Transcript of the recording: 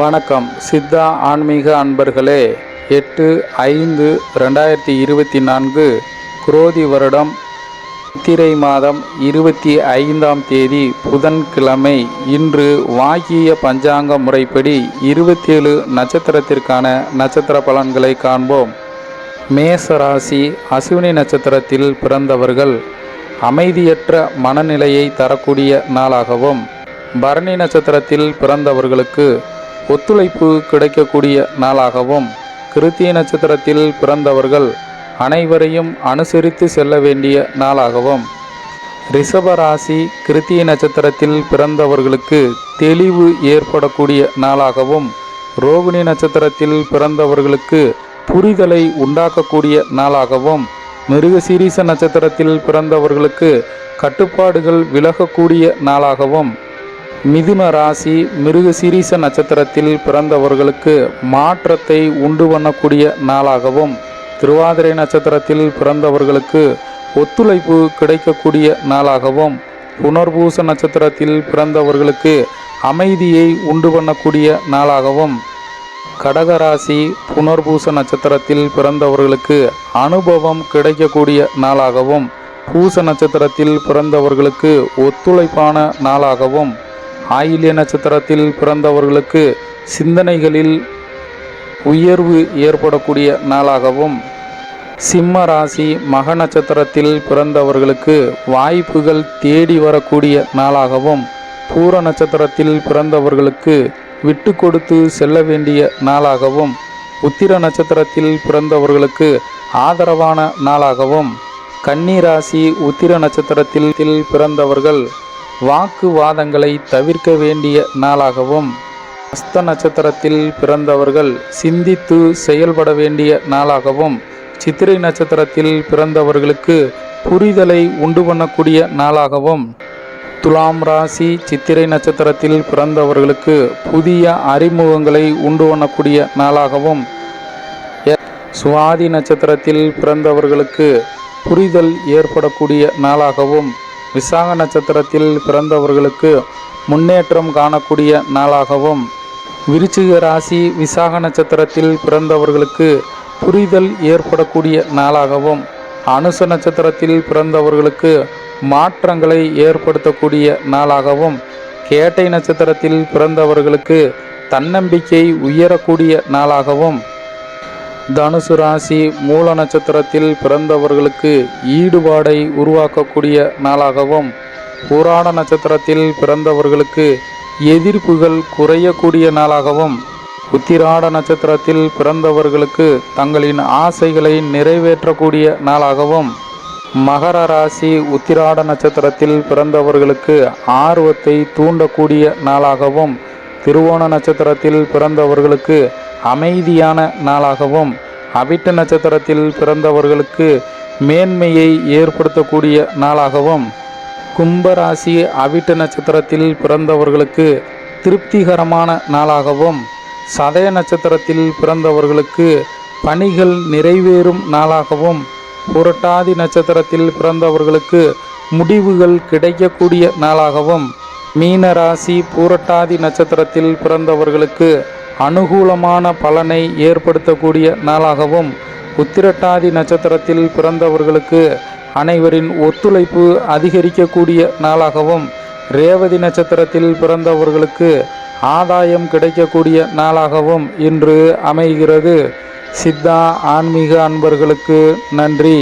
வணக்கம். சித்தா ஆன்மீக அன்பர்களே எட்டு ஐந்து ரெண்டாயிரத்தி இருபத்தி நான்கு குரோதி வருடம் சித்திரை மாதம் இருபத்தி ஐந்தாம் தேதி புதன்கிழமை. இன்று வாக்கிய பஞ்சாங்க முறைப்படி இருபத்தேழு நட்சத்திரத்திற்கான நட்சத்திர பலன்களை காண்போம். மேசராசி அசுவினி நட்சத்திரத்தில் பிறந்தவர்கள் அமைதியற்ற மனநிலையை தரக்கூடிய நாளாகவும் பரணி நட்சத்திரத்தில் பிறந்தவர்களுக்கு ஒத்துழைப்பு கிடைக்கக்கூடிய நாளாகவும் கிருத்திய நட்சத்திரத்தில் பிறந்தவர்கள் அனைவரையும் அனுசரித்து செல்ல வேண்டிய நாளாகவும் ரிஷபராசி கிருத்திய நட்சத்திரத்தில் பிறந்தவர்களுக்கு தெளிவு ஏற்படக்கூடிய நாளாகவும் ரோகிணி நட்சத்திரத்தில் பிறந்தவர்களுக்கு புரிதலை உண்டாக்கக்கூடிய நாளாகவும் மிருகசீரிச நட்சத்திரத்தில் பிறந்தவர்களுக்கு கட்டுப்பாடுகள் விலகக்கூடிய நாளாகவும் மிதுன ராசி மிருகசீரிச நட்சத்திரத்தில் பிறந்தவர்களுக்கு மாற்றத்தை உண்டு பண்ணக்கூடிய நாளாகவும் திருவாதிரை நட்சத்திரத்தில் பிறந்தவர்களுக்கு ஒத்துழைப்பு கிடைக்கக்கூடிய நாளாகவும் புனர்பூச நட்சத்திரத்தில் பிறந்தவர்களுக்கு அமைதியை உண்டு பண்ணக்கூடிய நாளாகவும் கடகராசி புனர்பூச நட்சத்திரத்தில் பிறந்தவர்களுக்கு அனுபவம் கிடைக்கக்கூடிய நாளாகவும் பூச நட்சத்திரத்தில் பிறந்தவர்களுக்கு ஒத்துழைப்பான நாளாகவும் ஆயில்ய நட்சத்திரத்தில் பிறந்தவர்களுக்கு சிந்தனைகளில் உயர்வு ஏற்படக்கூடிய நாளாகவும் சிம்ம ராசி மக நட்சத்திரத்தில் பிறந்தவர்களுக்கு வாய்ப்புகள் தேடி வரக்கூடிய நாளாகவும் பூர நட்சத்திரத்தில் பிறந்தவர்களுக்கு விட்டு கொடுத்து செல்ல வேண்டிய நாளாகவும் உத்திர நட்சத்திரத்தில் பிறந்தவர்களுக்கு ஆதரவான நாளாகவும் கன்னி ராசி உத்திர நட்சத்திரத்தில் பிறந்தவர்கள் வாக்குவாதங்களை தவிர்க்க வேண்டிய நாளாகவும் அஸ்த நட்சத்திரத்தில் பிறந்தவர்கள் சிந்தித்து செயல்பட வேண்டிய நாளாகவும் சித்திரை நட்சத்திரத்தில் பிறந்தவர்களுக்கு புரிதலை உண்டு பண்ணக்கூடிய நாளாகவும் துலாம் ராசி சித்திரை நட்சத்திரத்தில் பிறந்தவர்களுக்கு புதிய அறிமுகங்களை உண்டு பண்ணக்கூடிய நாளாகவும் சுவாதி நட்சத்திரத்தில் பிறந்தவர்களுக்கு புரிதல் ஏற்படக்கூடிய நாளாகவும் விசாக நட்சத்திரத்தில் பிறந்தவர்களுக்கு முன்னேற்றம் காணக்கூடிய நாளாகவும் விருச்சிக ராசி விசாக நட்சத்திரத்தில் பிறந்தவர்களுக்கு புரிதல் ஏற்படக்கூடிய நாளாகவும் அனுச நட்சத்திரத்தில் பிறந்தவர்களுக்கு மாற்றங்களை ஏற்படுத்தக்கூடிய நாளாகவும் கேட்டை நட்சத்திரத்தில் பிறந்தவர்களுக்கு தன்னம்பிக்கை உயரக்கூடிய நாளாகவும் தனுசு ராசி மூல நட்சத்திரத்தில் பிறந்தவர்களுக்கு ஈடுபாடை உருவாக்கக்கூடிய நாளாகவும் புராண நட்சத்திரத்தில் பிறந்தவர்களுக்கு எதிர்ப்புகள் குறையக்கூடிய நாளாகவும் உத்திராட நட்சத்திரத்தில் பிறந்தவர்களுக்கு தங்களின் ஆசைகளை நிறைவேற்றக்கூடிய நாளாகவும் மகர ராசி உத்திராட நட்சத்திரத்தில் பிறந்தவர்களுக்கு ஆர்வத்தை தூண்டக்கூடிய நாளாகவும் திருவோண நட்சத்திரத்தில் பிறந்தவர்களுக்கு அமைதியான நாளாகவும் அவிட்ட நட்சத்திரத்தில் பிறந்தவர்களுக்கு மேன்மையை ஏற்படுத்தக்கூடிய நாளாகவும் கும்பராசி அவிட்ட நட்சத்திரத்தில் பிறந்தவர்களுக்கு திருப்திகரமான நாளாகவும் சதய நட்சத்திரத்தில் பிறந்தவர்களுக்கு பணிகள் நிறைவேறும் நாளாகவும் புரட்டாதி நட்சத்திரத்தில் பிறந்தவர்களுக்கு முடிவுகள் கிடைக்கக்கூடிய நாளாகவும் மீன ராசி பூரட்டாதி நட்சத்திரத்தில் பிறந்தவர்களுக்கு அனுகூலமான பலனை ஏற்படுத்தக்கூடிய நாளாகவும் உத்திரட்டாதி நட்சத்திரத்தில் பிறந்தவர்களுக்கு அனைவரின் ஒத்துழைப்பு அதிகரிக்கக்கூடிய நாளாகவும் ரேவதி நட்சத்திரத்தில் பிறந்தவர்களுக்கு ஆதாயம் கிடைக்கக்கூடிய நாளாகவும் இன்று அமைகிறது. சித்தா ஆன்மீக அன்பர்களுக்கு நன்றி.